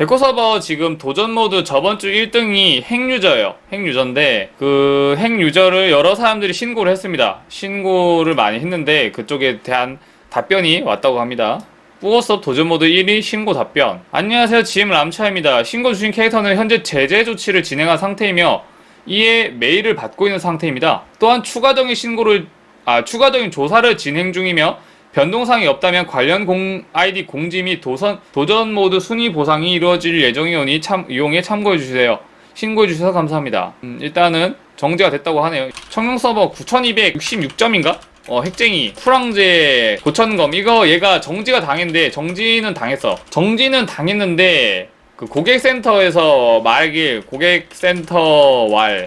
백호 서버 지금 도전 모드 저번 주 1등이 핵유저예요. 핵유저인데 그 핵유저를 여러 사람들이 신고를 했습니다. 신고를 많이 했는데 그쪽에 대한 답변이 왔다고 합니다. 뿌어섭 도전 모드 1위 신고 답변. 안녕하세요. GM 람차입니다. 신고 주신 캐릭터는 현재 제재 조치를 진행한 상태이며 이에 메일을 받고 있는 상태입니다. 또한 추가적인 신고를 아 추가적인 조사를 진행 중이며 변동사항이 없다면 관련 공 아이디 공지 및 도선, 도전 모드 순위 보상이 이루어질 예정이오니 참, 이용에 참고해 주세요. 신고해 주셔서 감사합니다. 음, 일단은 정지가 됐다고 하네요. 청룡 서버 9266점인가? 어, 핵쟁이, 프랑제, 고천검. 이거 얘가 정지가 당했는데, 정지는 당했어. 정지는 당했는데, 그 고객센터에서 말길, 고객센터 왈.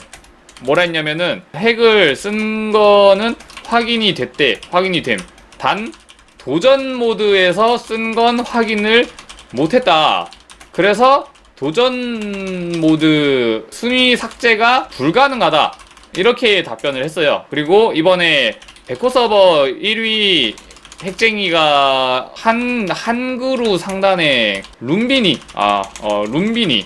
뭐라 했냐면은, 핵을 쓴 거는 확인이 됐대. 확인이 됨. 단 도전 모드에서 쓴 건 확인을 못했다. 그래서 도전 모드 순위 삭제가 불가능하다. 이렇게 답변을 했어요. 그리고 이번에 백호 서버 1위 핵쟁이가 한 한그루 상단에 룸비니 아 어 룸비니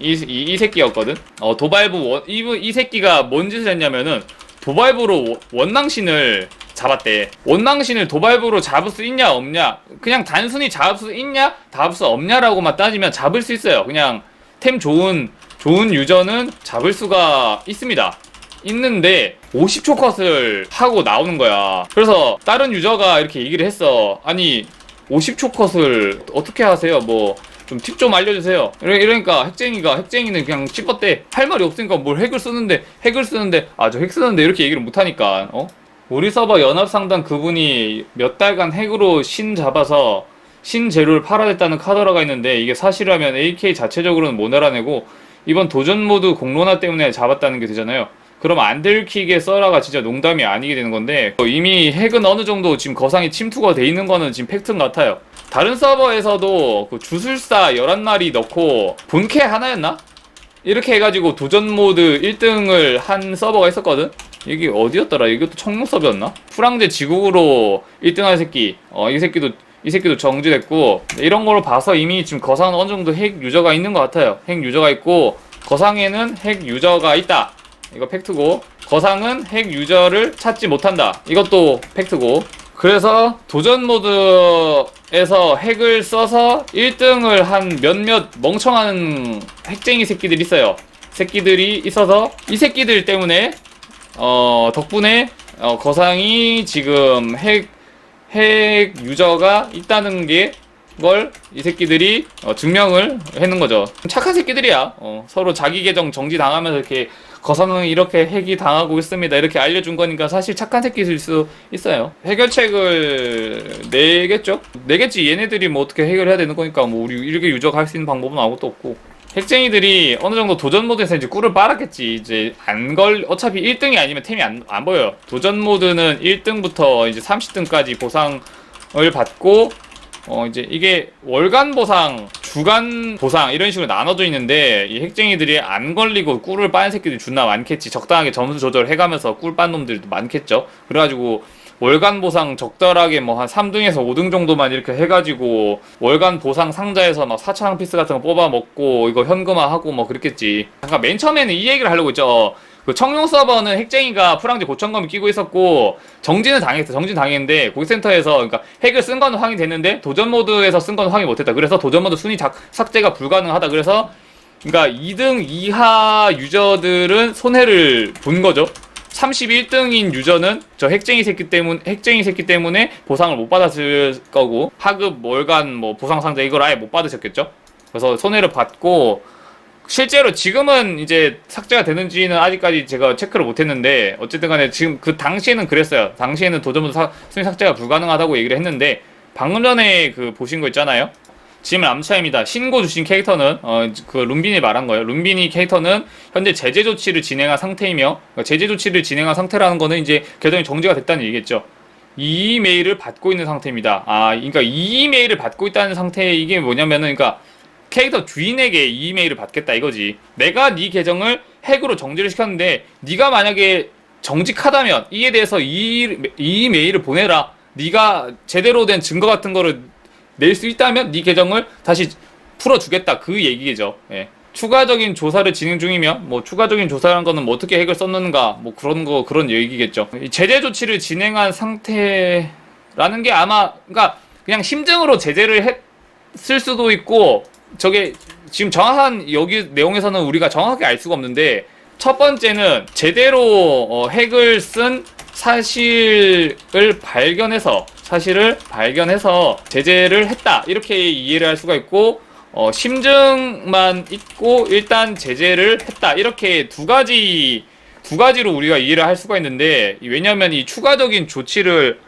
이, 이, 이 새끼였거든. 어 도발부 원, 이, 이 새끼가 뭔 짓을 했냐면은 도발부로 원- 원낭신을 잡았대. 원낭신을 도발부로 잡을 수 있냐 없냐 그냥 단순히 잡을 수 있냐 잡을 수 없냐라고만 따지면 잡을 수 있어요. 그냥 템 좋은 좋은 유저는 잡을 수가 있습니다. 있는데 50초 컷을 하고 나오는 거야. 그래서 다른 유저가 이렇게 얘기를 했어. 아니 50초 컷을 어떻게 하세요? 뭐 좀 팁 좀 알려주세요. 이러- 이러니까 핵쟁이가 핵쟁이는 그냥 씹었대. 할 말이 없으니까 뭘 핵을 쓰는데 핵을 쓰는데 아 저 핵 쓰는데 이렇게 얘기를 못하니까 어? 우리 서버 연합 상단 그분이 몇 달간 핵으로 신 잡아서 신 재료를 팔아냈다는 카더라가 있는데 이게 사실이라면 AK 자체적으로는 못 알아내고 이번 도전 모드 공론화 때문에 잡았다는 게 되잖아요. 그럼 안 들키게 써라가 진짜 농담이 아니게 되는 건데 어, 이미 핵은 어느 정도 지금 거상이 침투가 돼 있는 거는 지금 팩트인 것 같아요. 다른 서버에서도 그 주술사 11마리 넣고 본캐 하나였나? 이렇게 해가지고 도전 모드 1등을 한 서버가 있었거든? 이게 어디였더라? 이것도 서버였나? 프랑제 지국으로 1등한 새끼. 어, 이 새끼도, 이 새끼도 정지됐고, 이런 걸로 봐서 이미 지금 거상은 어느 정도 핵 유저가 있는 것 같아요. 핵 유저가 있고, 거상에는 핵 유저가 있다. 이거 팩트고, 거상은 핵 유저를 찾지 못한다. 이것도 팩트고, 그래서 도전 모드에서 핵을 써서 1등을 한 몇몇 멍청한 핵쟁이 새끼들이 있어요. 새끼들이 있어서 이 새끼들 때문에 어 덕분에 어 거상이 지금 핵, 핵 유저가 있다는 게 걸 이 새끼들이 어, 증명을 했는 거죠. 착한 새끼들이야. 어, 서로 자기 계정 정지 당하면서 이렇게 거상은 이렇게 핵이 당하고 있습니다. 이렇게 알려준 거니까 사실 착한 새끼일 수 있어요. 해결책을 내겠죠? 내겠지. 얘네들이 뭐 어떻게 해결해야 되는 거니까 뭐 우리 이렇게 유저가 할 수 있는 방법은 아무것도 없고. 핵쟁이들이 어느 정도 도전 모드에서 이제 꿀을 빨았겠지. 이제 안 걸, 어차피 1등이 아니면 템이 안, 안 보여요. 도전 모드는 1등부터 이제 30등까지 보상을 받고, 어, 이제 이게 월간 보상, 주간 보상 이런 식으로 나눠져 있는데, 이 핵쟁이들이 안 걸리고 꿀을 빠는 새끼들이 존나 많겠지. 적당하게 점수 조절해가면서 꿀 빤 놈들도 많겠죠. 그래가지고, 월간 보상 적절하게 뭐 한 3등에서 5등 정도만 이렇게 해가지고 월간 보상 상자에서 막 4천원 피스 같은 거 뽑아 먹고 이거 현금화하고 뭐 그랬겠지. 잠깐 맨 처음에는 이 얘기를 하려고 했죠. 그 청룡 서버는 핵쟁이가 프랑제 고천검을 끼고 있었고 정지는 당했어. 정지 당했는데 고객센터에서 그러니까 핵을 쓴 건 확인됐는데 도전 모드에서 쓴 건 확인 못했다. 그래서 도전 모드 순위 작, 삭제가 불가능하다. 그래서 그러니까 2등 이하 유저들은 손해를 본 거죠. 31등인 유저는 저 핵쟁이 새끼 때문 핵쟁이 새끼 때문에 보상을 못 받았을 거고 하급 월간 뭐 보상 상자 이걸 아예 못 받으셨겠죠. 그래서 손해를 받고 실제로 지금은 이제 삭제가 되는지는 아직까지 제가 체크를 못했는데 어쨌든 간에 지금 그 당시에는 그랬어요. 당시에는 사- 순위 삭제가 불가능하다고 얘기를 했는데 방금 전에 그 보신 거 있잖아요. 지금 암차입니다. 신고 주신 캐릭터는 어, 그 룸빈이 말한 거예요. 룸빈이 캐릭터는 현재 제재 조치를 진행한 상태이며 그러니까 제재 조치를 진행한 상태라는 거는 이제 계정이 정지가 됐다는 얘기겠죠. 이 이메일을 받고 있는 상태입니다. 아, 그러니까 이 이메일을 받고 있다는 상태 이게 뭐냐면은 그러니까 캐릭터 주인에게 이 이메일을 받겠다 이거지. 내가 네 계정을 핵으로 정지를 시켰는데 네가 만약에 정직하다면 이에 대해서 이, 이 이메일을 보내라. 네가 제대로 된 증거 같은 거를 낼 수 있다면 네 계정을 다시 풀어주겠다 그 얘기죠. 예. 추가적인 조사를 진행 중이면 뭐 추가적인 조사라는 거는 뭐 어떻게 핵을 썼는가 뭐 그런 거 그런 얘기겠죠. 이 제재 조치를 진행한 상태라는 게 아마 그러니까 그냥 심증으로 제재를 했을 수도 있고 저게 지금 정확한 여기 내용에서는 우리가 정확하게 알 수가 없는데 첫 번째는 제대로 어, 핵을 쓴 사실을 발견해서 사실을 발견해서 제재를 했다. 이렇게 이해를 할 수가 있고 어, 심증만 있고 일단 제재를 했다. 이렇게 두 가지 두 가지로 우리가 이해를 할 수가 있는데 왜냐하면 이 추가적인 조치를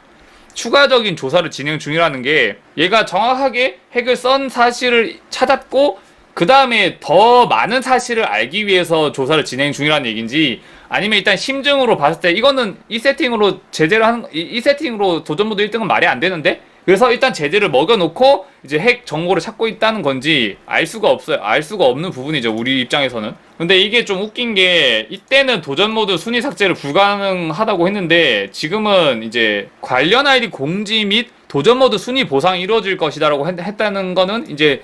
추가적인 조사를 진행 중이라는 게 얘가 정확하게 핵을 썬 사실을 찾았고 그 다음에 더 많은 사실을 알기 위해서 조사를 진행 중이라는 얘기인지 아니면 일단 심증으로 봤을 때 이거는 이 세팅으로 제재를 하는 이, 이 세팅으로 도전모드 1등은 말이 안 되는데 그래서 일단 제재를 먹여놓고 이제 핵 정보를 찾고 있다는 건지 알 수가 없어요. 알 수가 없는 부분이죠. 우리 입장에서는. 근데 이게 좀 웃긴 게 이때는 도전 모드 순위 삭제를 불가능하다고 했는데 지금은 이제 관련 아이디 공지 및 도전 모드 순위 보상이 이루어질 것이다라고 했, 했다는 거는 이제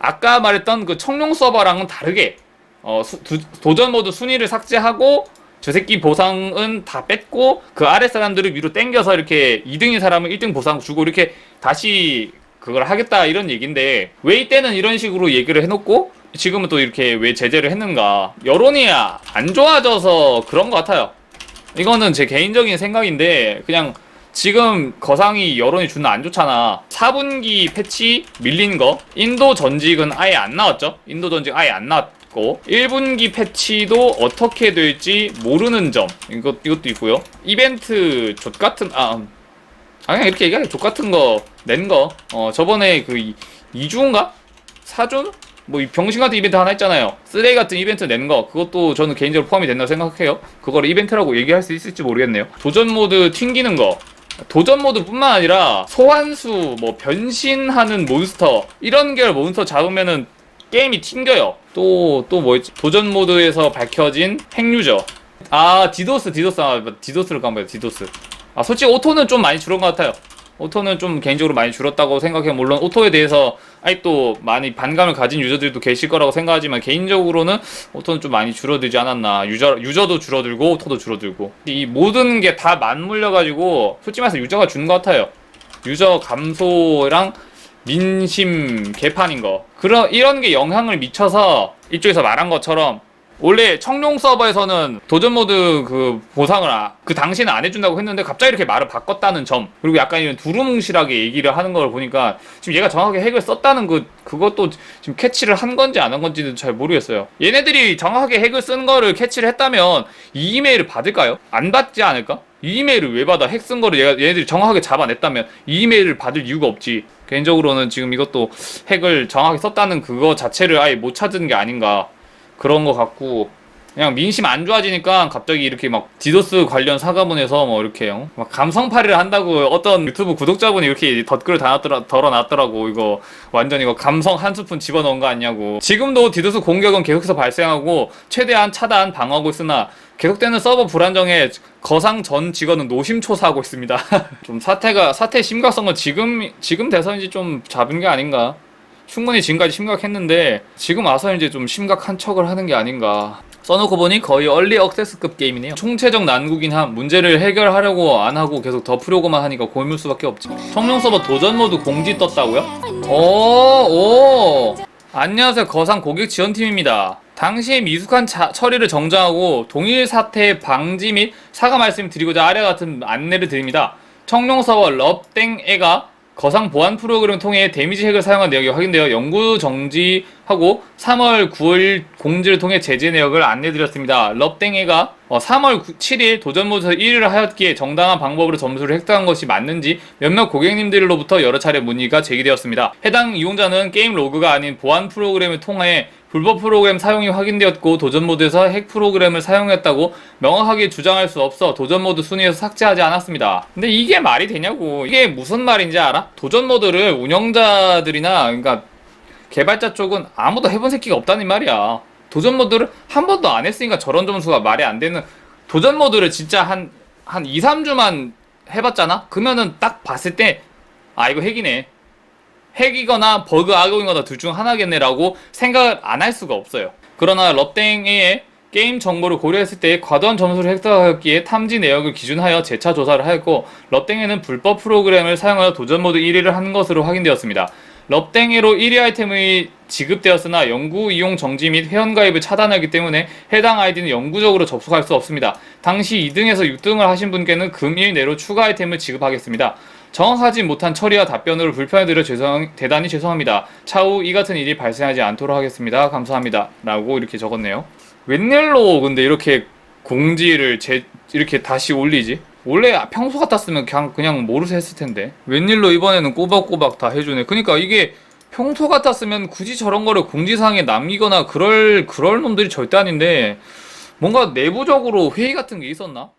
아까 말했던 그 청룡 서버랑은 다르게 어, 수, 두, 도전 모드 순위를 삭제하고 저 새끼 보상은 다 뺐고 그 아래 사람들을 위로 땡겨서 이렇게 2등인 사람은 1등 보상 주고 이렇게 다시 그걸 하겠다 이런 얘기인데 왜 이때는 이런 식으로 얘기를 해놓고 지금은 또 이렇게 왜 제재를 했는가? 여론이 안 좋아져서 그런 것 같아요. 이거는 제 개인적인 생각인데 그냥 지금 거상이 여론이 존나 안 좋잖아. 4분기 패치 밀린 거? 인도 전직은 아예 안 나왔죠? 인도 전직 아예 안 나왔 있고. 1분기 패치도 어떻게 될지 모르는 점. 이것, 이것도 있고요. 이벤트 족 같은 아, 음. 아 그냥 이렇게 얘기하자 족 같은 거 낸 거. 어 저번에 그 2주인가? 4주? 뭐 병신 같은 이벤트 하나 있잖아요. 쓰레기 같은 이벤트 낸 거. 그것도 저는 개인적으로 포함이 된다고 생각해요. 그거를 이벤트라고 얘기할 수 있을지 모르겠네요. 도전 모드 튕기는 거 도전 모드뿐만 아니라 소환수, 뭐 변신하는 몬스터 이런 계열 몬스터 잡으면은 게임이 튕겨요. 또, 또 뭐 있지? 도전 모드에서 밝혀진 핵유저. 아, 디도스, 디도스. 아, 디도스를 까먹어요, 디도스. 아, 솔직히 오토는 좀 많이 줄은 것 같아요. 오토는 좀 개인적으로 많이 줄었다고 생각해요. 물론 오토에 대해서 아직도 많이 반감을 가진 유저들도 계실 거라고 생각하지만 개인적으로는 오토는 좀 많이 줄어들지 않았나. 유저, 유저도 줄어들고 오토도 줄어들고. 이 모든 게 다 맞물려가지고 솔직히 말해서 유저가 준것 같아요. 유저 감소랑 민심 개판인 거 그런 이런 게 영향을 미쳐서 이쪽에서 말한 것처럼 원래 청룡 서버에서는 도전 모드 그 보상을 아, 그 당시는 안 해준다고 했는데 갑자기 이렇게 말을 바꿨다는 점 그리고 약간 이런 두루뭉실하게 얘기를 하는 걸 보니까 지금 얘가 정확하게 핵을 썼다는 그 그것도 지금 캐치를 한 건지 안 한 건지는 잘 모르겠어요. 얘네들이 정확하게 핵을 쓴 거를 캐치를 했다면 이 이메일을 받을까요? 안 받지 않을까? 이 이메일을 왜 받아? 핵 쓴 거를 얘가, 얘네들이 정확하게 잡아냈다면 이 이메일을 받을 이유가 없지. 개인적으로는 지금 이것도 핵을 정확히 썼다는 그거 자체를 아예 못 찾은 게 아닌가 그런 거 같고 그냥 민심 안 좋아지니까 갑자기 이렇게 막 디도스 관련 사과문에서 뭐 이렇게 막 감성팔이를 한다고 어떤 유튜브 구독자분이 이렇게 덧글을 달았더라, 덜어놨더라고. 이거 완전 이거 감성 한 스푼 집어넣은 거 아니냐고. 지금도 디도스 공격은 계속해서 발생하고 최대한 차단 방어하고 있으나 계속되는 서버 불안정에 거상 전 직원은 노심초사하고 있습니다. 좀 사태가 사태 심각성을 지금 지금 돼서인지 좀 잡은 게 아닌가 충분히 지금까지 심각했는데 지금 와서 이제 좀 심각한 척을 하는 게 아닌가 써놓고 보니 거의 얼리 억세스급 게임이네요. 총체적 난국인 한 문제를 해결하려고 안 하고 계속 덮으려고만 하니까 고물 수밖에 없지. 청룡 서버 도전 모드 공지 떴다고요? 오, 오. 안녕하세요. 거상 고객 지원팀입니다. 당시의 미숙한 자, 처리를 정정하고 동일 사태 방지 및 사과 말씀을 드리고자 아래 같은 안내를 드립니다. 청룡 서버 럽땡에가 거상 보안 프로그램을 통해 데미지 핵을 사용한 내역이 확인되어 연구 정지하고 3월 9일 공지를 통해 제재 내역을 안내드렸습니다. 럽땡해가 3월 7일 도전 모드에서 1위를 하였기에 정당한 방법으로 점수를 획득한 것이 맞는지 몇몇 고객님들로부터 여러 차례 문의가 제기되었습니다. 해당 이용자는 게임 로그가 아닌 보안 프로그램을 통해 불법 프로그램 사용이 확인되었고 도전 모드에서 핵 프로그램을 사용했다고 명확하게 주장할 수 없어 도전 모드 순위에서 삭제하지 않았습니다. 근데 이게 말이 되냐고. 이게 무슨 말인지 알아? 도전 모드를 운영자들이나 그러니까 개발자 쪽은 아무도 해본 새끼가 없다는 말이야. 도전 모드를 한 번도 안 했으니까 저런 점수가 말이 안 되는 도전 모드를 진짜 한, 한 2, 3주만 해봤잖아? 그러면은 딱 봤을 때, 아, 이거 핵이네. 핵이거나 버그 악용이거나 둘 중 하나겠네라고 생각을 안 할 수가 없어요. 그러나 럽땡의 게임 정보를 고려했을 때 과도한 점수를 획득하였기에 탐지 내역을 기준하여 재차 조사를 하였고 럽땡에는 불법 프로그램을 사용하여 도전 모드 1위를 한 것으로 확인되었습니다. 럽땡에로 1위 아이템이 지급되었으나 영구 이용 정지 및 회원 가입을 차단하기 때문에 해당 아이디는 영구적으로 접속할 수 없습니다. 당시 2등에서 6등을 하신 분께는 금일 내로 추가 아이템을 지급하겠습니다. 정확하지 못한 처리와 답변으로 불편해드려 죄송, 대단히 죄송합니다. 차후 이 같은 일이 발생하지 않도록 하겠습니다. 감사합니다. 라고 이렇게 적었네요. 웬일로 근데 이렇게 공지를 제, 이렇게 다시 올리지? 원래 평소 같았으면 그냥, 그냥 모르서 했을 텐데. 웬일로 이번에는 꼬박꼬박 다 해주네. 그니까 이게 평소 같았으면 굳이 저런 거를 공지사항에 남기거나 그럴, 그럴 놈들이 절대 아닌데, 뭔가 내부적으로 회의 같은 게 있었나?